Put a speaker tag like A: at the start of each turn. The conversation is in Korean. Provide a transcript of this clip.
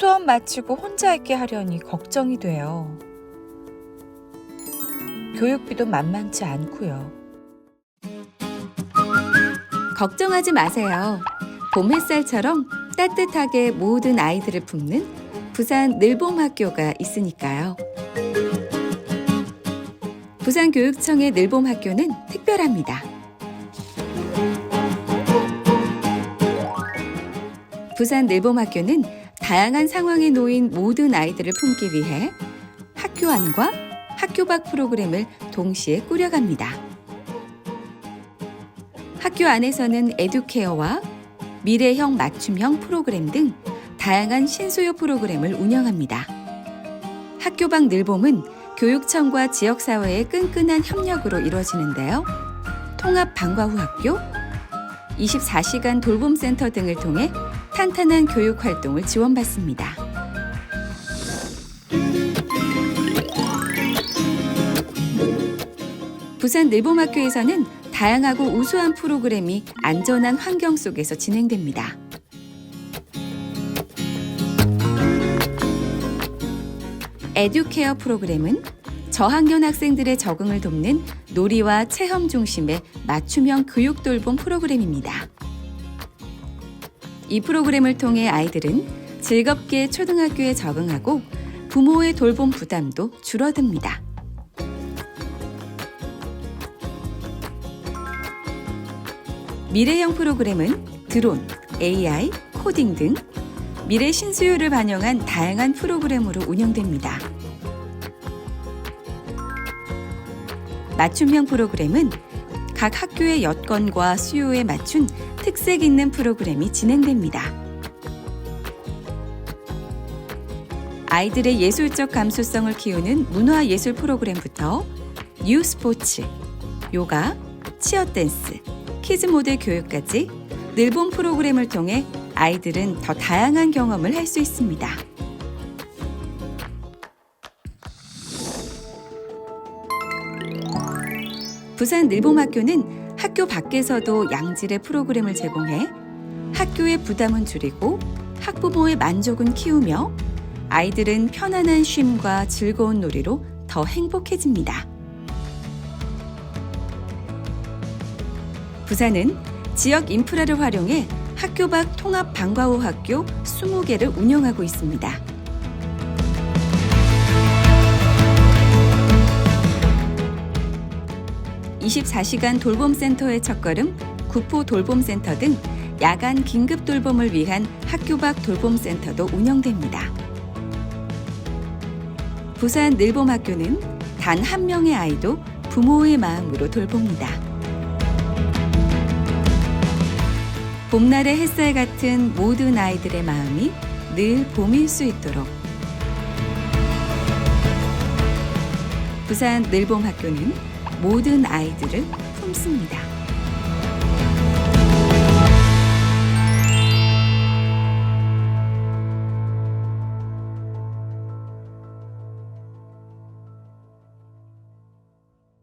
A: 수업 마치고 혼자 있게 하려니 걱정이 돼요. 교육비도 만만치 않고요.
B: 걱정하지 마세요. 봄 햇살처럼 따뜻하게 모든 아이들을 품는 부산 늘봄학교가 있으니까요. 부산교육청의 늘봄학교는 특별합니다. 부산 늘봄학교는 다양한 상황에 놓인 모든 아이들을 품기 위해 학교 안과 학교 밖 프로그램을 동시에 꾸려갑니다. 학교 안에서는 에듀케어와 미래형 맞춤형 프로그램 등 다양한 신소요 프로그램을 운영합니다. 학교 밖 늘봄은 교육청과 지역사회의 끈끈한 협력으로 이루어지는데요. 통합 방과 후 학교, 24시간 돌봄센터 등을 통해 탄탄한 교육 활동을 지원받습니다. 부산 늘봄학교에서는 다양하고 우수한 프로그램이 안전한 환경 속에서 진행됩니다. 에듀케어 프로그램은 저학년 학생들의 적응을 돕는 놀이와 체험 중심의 맞춤형 교육 돌봄 프로그램입니다. 이 프로그램을 통해 아이들은 즐겁게 초등학교에 적응하고 부모의 돌봄 부담도 줄어듭니다. 미래형 프로그램은 드론, AI, 코딩 등 미래 신수요를 반영한 다양한 프로그램으로 운영됩니다. 맞춤형 프로그램은 각 학교의 여건과 수요에 맞춘 특색 있는 프로그램이 진행됩니다. 아이들의 예술적 감수성을 키우는 문화예술 프로그램부터 뉴 스포츠, 요가, 치어 댄스, 키즈 모델 교육까지 늘본 프로그램을 통해 아이들은 더 다양한 경험을 할 수 있습니다. 부산 늘봄학교는 학교 밖에서도 양질의 프로그램을 제공해 학교의 부담은 줄이고 학부모의 만족은 키우며 아이들은 편안한 쉼과 즐거운 놀이로 더 행복해집니다. 부산은 지역 인프라를 활용해 학교 밖 통합 방과 후 학교 20개를 운영하고 있습니다. (24시간) 돌봄센터의 첫걸음 구포 돌봄센터 등 야간 긴급 돌봄을 위한 학교 밖 돌봄센터도 운영됩니다. 부산 늘봄학교는 단 한 명의 아이도 부모의 마음으로 돌봅니다. 봄날의 햇살 같은 모든 아이들의 마음이 늘 봄일 수 있도록 부산 늘봄학교는 모든 아이들을 품습니다.